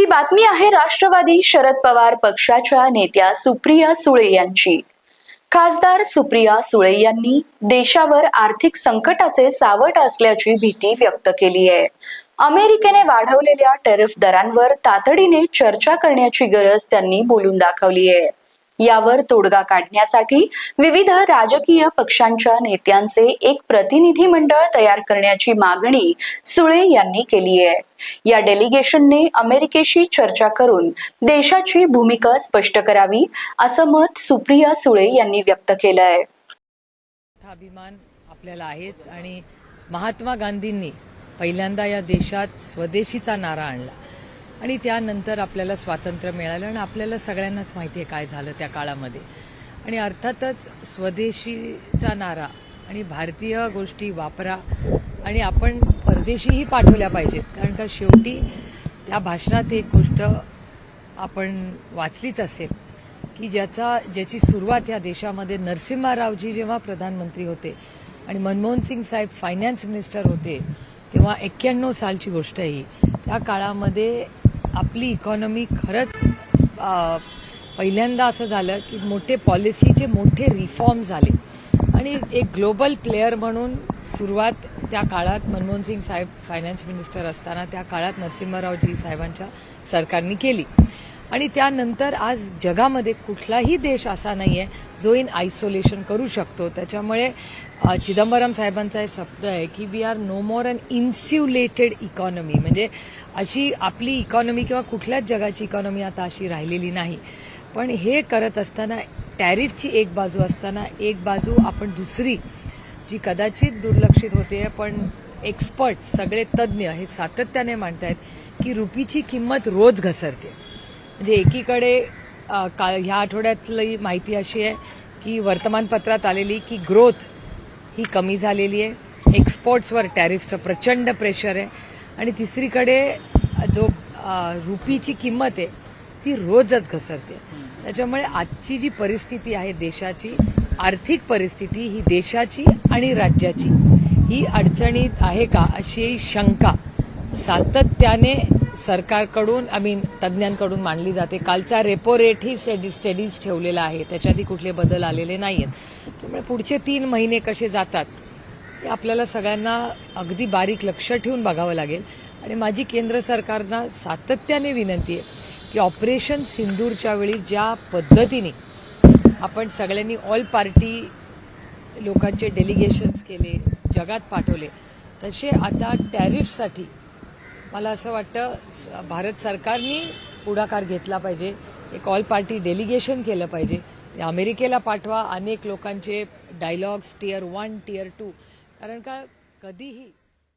ही बातमी आहे राष्ट्रवादी शरद पवार पक्षाच्या नेत्या सुप्रिया सुळे यांची. खासदार सुप्रिया सुळे यांनी देशावर आर्थिक संकटाचे सावट असल्याची भीती व्यक्त केली आहे. अमेरिकेने वाढवलेल्या टेरिफ दरांवर तातडीने चर्चा करण्याची गरज त्यांनी बोलून दाखवली आहे. यावर तोडगा काढण्यासाठी विविध राजकीय पक्षांच्या नेत्यांचे एक प्रतिनिधी मंडळ तयार करण्याची मागणी सुळे यांनी केली आहे. या डेलिगेशनने अमेरिकेशी चर्चा करून देशाची भूमिका स्पष्ट करावी असं मत सुप्रिया सुळे यांनी व्यक्त केलं आहे. अभिमान आपल्याला आहेच आणि महात्मा गांधींनी पहिल्यांदा या देशात स्वदेशीचा नारा आणला. आणि त्यानंतर आपल्याला स्वातंत्र्य मिळालं आणि आपल्याला सगळ्यांनाच माहिती आहे काय झालं त्या काळामध्ये. आणि अर्थातच स्वदेशीचा नारा आणि भारतीय गोष्टी वापरा आणि आपण परदेशीही पाठवल्या पाहिजेत. कारण का शेवटी त्या भाषणात एक गोष्ट आपण वाचलीच असेल की ज्याचा ज्याची सुरुवात या देशामध्ये नरसिम्हा रावजी जेव्हा प्रधानमंत्री होते आणि मनमोहन सिंग साहेब फायनान्स मिनिस्टर होते तेव्हा एक्क्याण्णव सालची गोष्ट आहे ही त्या काळामध्ये आपली इकॉनॉमी खरंच पहिल्यांदा असं झालं की मोठे पॉलिसीचे मोठे रिफॉर्म झाले आणि एक ग्लोबल प्लेअर म्हणून सुरुवात त्या काळात मनमोहन सिंग साहेब फायनान्स मिनिस्टर असताना त्या काळात नरसिंहरावजी साहेबांच्या सरकारने केली. आणि त्यानंतर आज जगामध्ये कुठलाही देश असा नाही आहे जो इन आयसोलेशन करू शकतो. त्याच्यामुळे चिदंबरम साहेबांचा हे शब्द आहे की we are no more an insulated economy म्हणजे अशी आपली इकॉनॉमी किंवा कुठल्याच जगाची इकॉनॉमी आता अशी राहिलेली नाही. पण हे करत असताना टॅरिफची एक बाजू असताना एक बाजू आपण दुसरी जी कदाचित दुर्लक्षित होते पण एक्सपर्ट सगळे तज्ज्ञ हे सातत्याने मांडत आहेत की रुपीची किंमत रोज घसरते. म्हणजे एकीकडे का ह्या आठवड्यातली माहिती अशी आहे की वर्तमानपत्रात आलेली की ग्रोथ ही कमी झालेली आहे. एक्सपोर्ट्सवर टॅरिफचं प्रचंड प्रेशर आहे. आणि तिसरीकडे जो रुपीची किंमत आहे ती रोजच घसरते. त्याच्यामुळे आजची जी परिस्थिती आहे देशाची आर्थिक परिस्थिती ही देशाची आणि राज्याची. ही अडचणीत आहे का अशी शंका सातत्याने सरकारकडून आय मीन तज्ज्ञांकडून मांडली जाते. कालचा रेपो रेटही स्टेडी स्टेडीज ठेवलेला आहे. त्याच्यातही कुठले बदल आलेले नाही आहेत त्यामुळे पुढचे तीन महिने कसे जातात हे आपल्याला सगळ्यांना अगदी बारीक लक्ष ठेवून बघावं लागेल. आणि माझी केंद्र सरकारना सातत्याने विनंती आहे की ऑपरेशन सिंदूरच्या वेळी ज्या पद्धतीने आपण सगळ्यांनी ऑल पार्टी लोकांचे डेलिगेशन्स केले जगात पाठवले तसे आता टॅरिफसाठी मला असं वाटतं स- भारत सरकारनी पुढाकार घेतला पाहिजे. एक ऑल पार्टी डेलिगेशन केलं पाहिजे. अमेरिकेला पाठवा अनेक लोकांचे dialogues tier one tier two कारण का कधीही